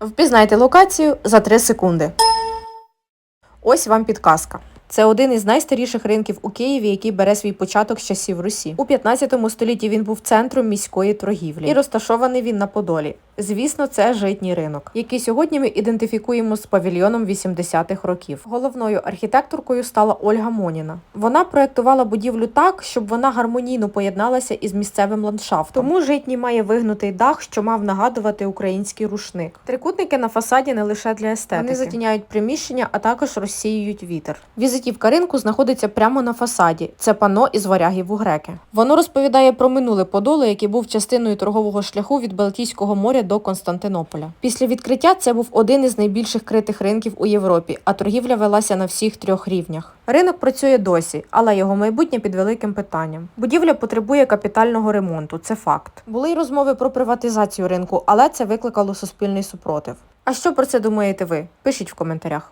Впізнайте локацію за 3 секунди. Ось вам підказка. Це один із найстаріших ринків у Києві, який бере свій початок з часів Русі. У 15 столітті він був центром міської торгівлі і розташований він на Подолі. Звісно, це житній ринок, який сьогодні ми ідентифікуємо з павільйоном 80-х років. Головною архітекторкою стала Ольга Моніна. Вона проектувала будівлю так, щоб вона гармонійно поєдналася із місцевим ландшафтом. Тому житній має вигнутий дах, що мав нагадувати український рушник. Трикутники на фасаді не лише для естетики. Вони затіняють приміщення, а також розсіюють вітер. Візитівка ринку знаходиться прямо на фасаді. Це пано із варягів у греки. Воно розповідає про минуле Подолу, який був частиною торгового шляху від Балтійського моря до Константинополя. Після відкриття це був один із найбільших критих ринків у Європі, а торгівля велася на всіх трьох рівнях. Ринок працює досі, але його майбутнє під великим питанням. Будівля потребує капітального ремонту. Це факт. Були й розмови про приватизацію ринку, але це викликало суспільний супротив. А що про це думаєте ви? Пишіть в коментарях.